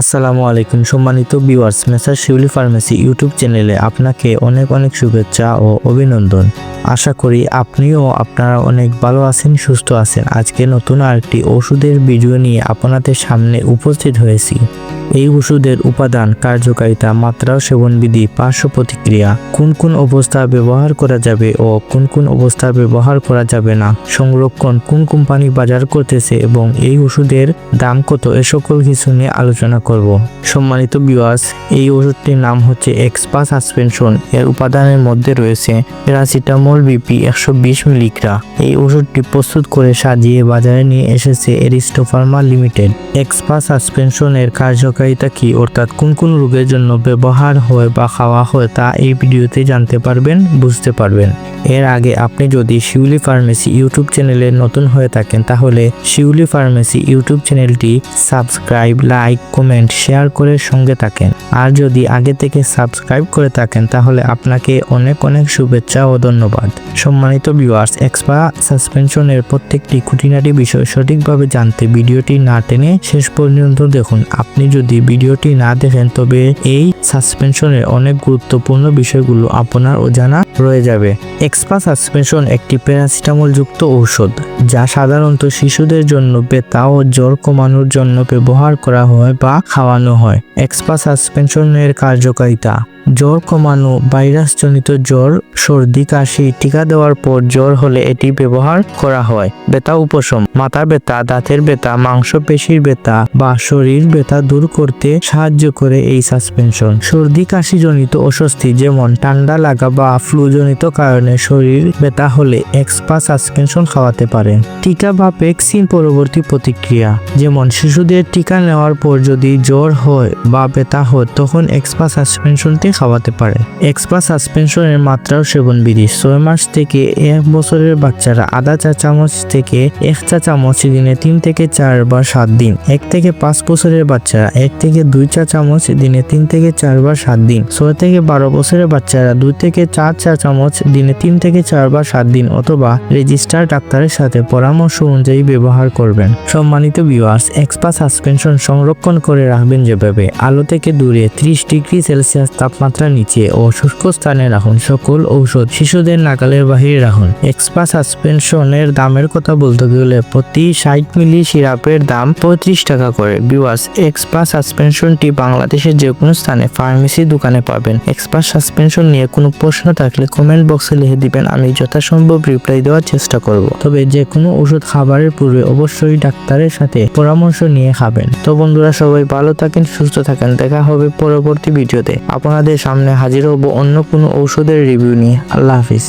আসসালামু আলাইকুম সম্মানিত viewers Messrs Shiuli pharmacy YouTube চ্যানেলে আপনাকে অনেক অনেক শুভেচ্ছা ও অভিনন্দন। আশা করি আপনিও আপনারা অনেক ভালো আছেন, সুস্থ আছেন। আজকে নতুন আরেকটি ওষুধের ভিডিও নিয়ে আপনাদের সামনে উপস্থিত হয়েছি। এই ওষুধের উপাদান কার্যকারিতা, মাত্রা, সেবনবিধি, পার্শ্ব প্রতিক্রিয়া, কোন কোন অবস্থা ব্যবহার করা যাবে ও কোন কোন অবস্থা ব্যবহার করা যাবে না, সংরক্ষণ কোন কোম্পানি বাজার করতেছে এবং এই ওষুধের দাম কত, এ সকল কিছু নিয়ে আলোচনা করব। সম্মানিত বিওয়াস এই ওষুধটির নাম হচ্ছে এক্সপা সাসপেনশন এর উপাদানের মধ্যে রয়েছে প্যারাসিটামল বিপি একশো বিশ মিলিগ্রাম। এই ওষুধটি প্রস্তুত করে সাজিয়ে বাজারে নিয়ে এসেছে এরিস্টো ফার্মা লিমিটেড এক্সপা সাসপেনশনের কার্যকারিতা কি? অর্থাৎ কোন কোন রোগের জন্য ব্যবহার হয় বা খাওয়া হয় তা এই ভিডিওতে জানতে পারবেন, বুঝতে পারবেন। এর আগে আপনি যদি শিউলি ফার্মেসি ইউটিউব চ্যানেলে নতুন হয়ে থাকেন, তাহলে শিউলি ফার্মেসি ইউটিউব চ্যানেলটি সাবস্ক্রাইব, লাইক, কমেন্ট, শেয়ার করে সঙ্গে থাকেন। আর যদি আগে থেকে সাবস্ক্রাইব করে থাকেন, তাহলে আপনাকে অনেক অনেক শুভেচ্ছা ও ধন্যবাদ। সম্মানিত ভিউয়ার্স, এক্সপা সাসপেনশনের প্রত্যেকটি খুঁটিনাটি বিষয় সঠিকভাবে জানতে ভিডিওটি না টেনে শেষ পর্যন্ত দেখুন। আপনি যদি ভিডিওটি না দেখেন, তবে এই সাসপেনশনের অনেক গুরুত্বপূর্ণ বিষয়গুলো আপনার অজানা রয়ে যাবে। এক্সপা সাসপেনশন একটি প্যারাসিটামল যুক্ত ঔষধ, যা সাধারণত শিশুদের জন্য ব্যথা ও জ্বর কমানোর জন্য ব্যবহার করা হয় বা খাওয়ানো হয়। এক্সপা সাসপেনশনের কার্যকারিতা জ্বর কমানো, ভাইরাসজনিত জ্বর, সর্দি, কাশি, টিকা দেওয়ার পর জ্বর হলে এটি ব্যবহার করা হয়। ব্যথা উপশম মাথা ব্যথা, দাঁতের ব্যথা, মাংসপেশির ব্যথা বা শরীর ব্যথা দূর করতে সাহায্য করে এই সাসপেনশন। সর্দি, কাশিজনিত অস্বস্তি যেমন ঠান্ডা লাগা বা ফ্লুজনিত কারণে শরীর ব্যথা হলে এক্সপা সাসপেনশন খাওয়াতে পারেন। টিকা বা ভ্যাকসিন পরবর্তী প্রতিক্রিয়া, যেমন শিশুদের টিকা নেওয়ার পর যদি জ্বর হয় বা ব্যথা হয়, তখন এক্সপা সাসপেনশনটি খাওয়াতে পারে। এক্সপা সাসপেনশনের মাত্রাও সেবন সেবনবিধি ছয় মাস থেকে এক বছরের বাচ্চারা আধা চা চামচ থেকে এক চা চামচ দিনে তিন থেকে চার বা সাত দিন। এক থেকে পাঁচ বছরের বাচ্চারা এক থেকে দুই চা চামচ দিনে তিন থেকে চার বা সাত দিন। ছয় থেকে বারো বছরের বাচ্চারা দুই থেকে চার চা চামচ দিনে তিন থেকে চার বা সাত দিন অথবা রেজিস্টার ডাক্তারের সাথে পরামর্শ অনুযায়ী ব্যবহার করবেন। সম্মানিত ভিউয়ার্স, এক্সপা সাসপেনশন সংরক্ষণ করে রাখবেন যেভাবে। আলো থেকে দূরে ত্রিশ ডিগ্রি সেলসিয়াস তাপমাত্রা নিচে ও শুষ্ক স্থানে রাখুন। সকল ঔষধ শিশুদের নাগালের বাহিরে রাখুন। এক্সপা সাসপেনশনের দামের কথা বলতে গেলে প্রতি ষাট মিলি সিরাপের দাম পঁয়ত্রিশ টাকা করে। বিওয়াস এক্সপা সাসপেনশনটি বাংলাদেশের যে কোনো স্থানে ফার্মেসি দোকানে পাবেন। এক্সপা সাসপেনশন নিয়ে কোনো প্রশ্ন থাকলে কমেন্ট বক্সে লিখে দিবেন। আমি যথাসম্ভব রিপ্লাই দেওয়ার চেষ্টা করব। তবে যে কোনো ওষুধ খাবারের পূর্বে অবশ্যই ডাক্তারের সাথে পরামর্শ নিয়ে খাবেন। তো বন্ধুরা, সবাই ভালো থাকেন, সুস্থ থাকেন। দেখা হবে পরবর্তী ভিডিওতে। আপনাদের সামনে হাজির হব অন্য কোনো ঔষধের রিভিউ নিয়ে। আল্লাহ হাফিজ।